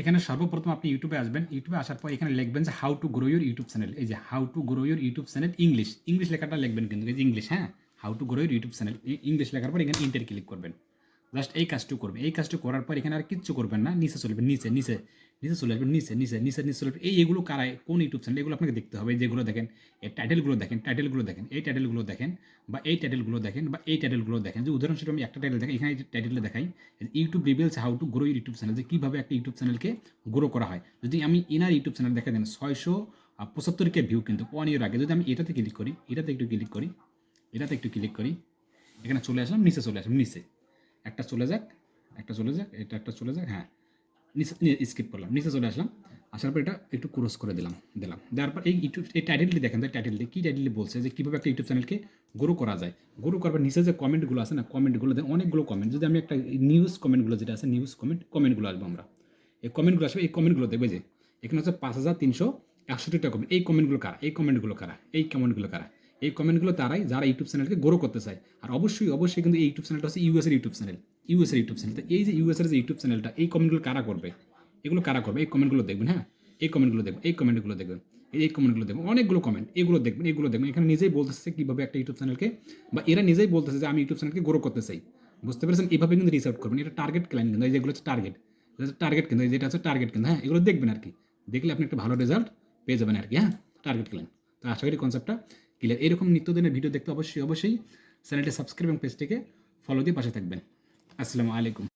এখানে সর্বপ্রথম আপনি ইউটিউবে আসবেন। ইউটিউবে আসার পর এখানে লিখবেন যে how to grow your YouTube channel এই যে how to grow your YouTube channel English English লেখাটা লিখবেন কিন্তু, এই যে ইংলিশ হ্যাঁ? How to grow your YouTube channel English লেখার পর এখানে ইন্টার ক্লিক করবেন। জাস্ট এই কাজটু করবে। এই কাজটু করার পর এখানে আর কিচ্ছু করবেন না। নিচে চলবেন নিচে নিচে নিচে চলে আসবেন, নিচে নিচে নিচে নিচে চলে। এই এগুলো কারায় কোন ইউটিউব চ্যানেল এগুলো আপনাকে দেখতে হবে। যেগুলো দেখেন, এই টাইটেলগুলো দেখেন টাইটেলগুলো দেখেন, এই টাইটেলগুলো দেখেন বা এই টাইটেলগুলো দেখেন বা এই টাইটেলগুলো দেখেন। যে উদাহরণস্বরূপ আমি একটা টাইটেল দেখেন এখানে টাইটেলে দেখাই YouTube reveals how to grow YouTube channel যে কীভাবে একটা ইউটিউব চ্যানেলকে গ্রো করা হয়। যদি আমি ইনার ইউটিউব চ্যানেল দেখা দেন, ছয়শো পঁচাত্তর কে ভিউ কিন্তু ওয়ান ইয়ার আগে, যদি আমি এটাতে ক্লিক করি, এটাতে একটু ক্লিক করি, এটাতে একটু ক্লিক করি, এখানে চলে আসলাম, নিচে চলে আসলাম, নিচে। একটা চলে যাক, একটা চলে যাক, এটা একটা চলে যাক হ্যাঁ। স্কিপ করলাম, নিচে চলে আসলাম। আসার পর এটা একটু ক্রস করে দিলাম দিলাম। দেওয়ার পর এই ইউটিউব এই টাইটেলটি দেখেন তো টাইটেলটি কী টাইটেলটি বলছে, যে কীভাবে একটা ইউটিউব চ্যানেলকে গ্রো করা যায়। গ্রো করার নিচে যে কমেন্টগুলো আছে না কমেন্টগুলো দেন অনেকগুলো কমেন্ট যদি আমি একটা নিউজ কমেন্টগুলো যেটা আছে নিউজ কমেন্ট কমেন্টগুলো আসব আমরা। এই কমেন্টগুলো আসবে, এই কমেন্টগুলো দেখবে যে, এখানে হচ্ছে পাঁচ হাজার তিনশো একষট্টিটা কমেন্ট এই কমেন্টগুলো কারা? এই কমেন্টগুলো কারা? এই কমেন্টগুলো কারা? এই কমেন্টগুলো তারাই যারা ইউটিউব চ্যানেলকে গ্রো করতে চায়। আর অবশ্যই অবশ্যই কিন্তু এই ইউটিউব চ্যানেলটা হচ্ছে ইউএসের ইউটিউব চ্যানেল। ইউএসের ইউটিউব চ্যানেল। তো এই যে ইউএসের যে ইউটিউব চ্যানেলটা, এই কমেন্টগুলো কারা করবে? এগুলো কারা করবে? এই কমেন্টগুলো দেখবেন হ্যাঁ? এই কমেন্টগুলো দেখবেন, এই কমেন্টগুলো দেখবেন, এই কমেন্টগুলো দেখবেন, অনেকগুলো কমেন্ট এগুলো দেখবেন এগুলো দেখবেন। এখানে নিজেই বলতেছে কীভাবে একটা ইউটিউব চ্যানেলকে, বা এরা নিজেই বলতেছে যে আমি ইউটিউব চ্যানেলকে গ্রো করতে চাই। বুঝতে পেরেছেন? এভাবে কিন্তু রিচ আউট করবেন। এটা টার্গেট ক্লাইন কিন্তু যেগুলো হচ্ছে টার্গেট টার্গেট কিন্তু যেটা হচ্ছে টার্গেট কিন্তু হ্যাঁ? এগুলো দেখবেন আর কি। দেখলে আপনি একটা ভালো রেজাল্ট পেয়ে যাবেন আর কি হ্যাঁ? টার্গেট ক্লাইন তো আশা করি কনসেপ্টটা ক্লিয়ার। এরকম নিত্যদিনের ভিডিও দেখতে অবশ্যই অবশ্যই চ্যানেলটি সাবস্ক্রাইব এবং পেজটিকে ফলো দিয়ে পাশে থাকবেন। আসসালামু আলাইকুম।